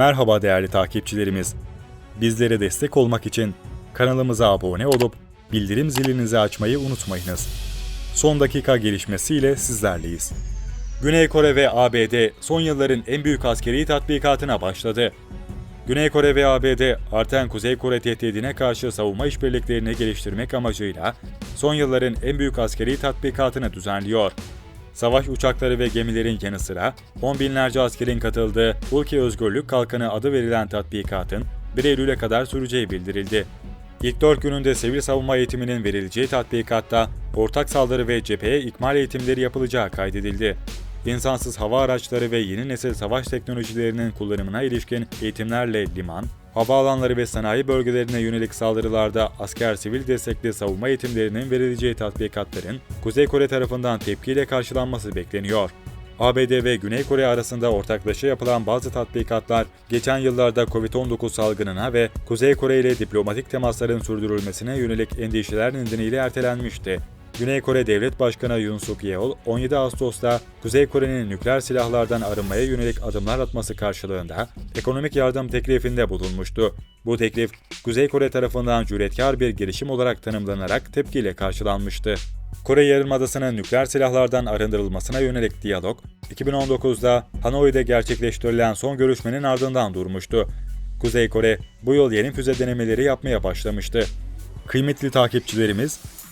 Merhaba değerli takipçilerimiz. Bizlere destek olmak için kanalımıza abone olup bildirim zilinizi açmayı unutmayınız. Son dakika gelişmesiyle sizlerleyiz. Güney Kore ve ABD son yılların en büyük askeri tatbikatına başladı. Güney Kore ve ABD artan Kuzey Kore tehdidine karşı savunma işbirliklerini geliştirmek amacıyla son yılların en büyük askeri tatbikatını düzenliyor. Savaş uçakları ve gemilerin yanı sıra on binlerce askerin katıldığı Ülke Özgürlük Kalkanı adı verilen tatbikatın 1 Eylül'e kadar süreceği bildirildi. İlk 4 gününde sivil savunma eğitiminin verileceği tatbikatta ortak saldırı ve cepheye ikmal eğitimleri yapılacağı kaydedildi. İnsansız hava araçları ve yeni nesil savaş teknolojilerinin kullanımına ilişkin eğitimlerle liman, havaalanları ve sanayi bölgelerine yönelik saldırılarda asker sivil destekli savunma eğitimlerinin verileceği tatbikatların Kuzey Kore tarafından tepkiyle karşılanması bekleniyor. ABD ve Güney Kore arasında ortaklaşa yapılan bazı tatbikatlar, geçen yıllarda Covid-19 salgınına ve Kuzey Kore ile diplomatik temasların sürdürülmesine yönelik endişeler nedeniyle ertelenmişti. Güney Kore Devlet Başkanı Yoon Suk Yeol, 17 Ağustos'ta Kuzey Kore'nin nükleer silahlardan arınmaya yönelik adımlar atması karşılığında ekonomik yardım teklifinde bulunmuştu. Bu teklif, Kuzey Kore tarafından cüretkar bir girişim olarak tanımlanarak tepkiyle karşılanmıştı. Kore Yarımadası'nın nükleer silahlardan arındırılmasına yönelik diyalog, 2019'da Hanoi'de gerçekleştirilen son görüşmenin ardından durmuştu. Kuzey Kore bu yıl yeni füze denemeleri yapmaya başlamıştı. Kıymetli takipçilerimiz,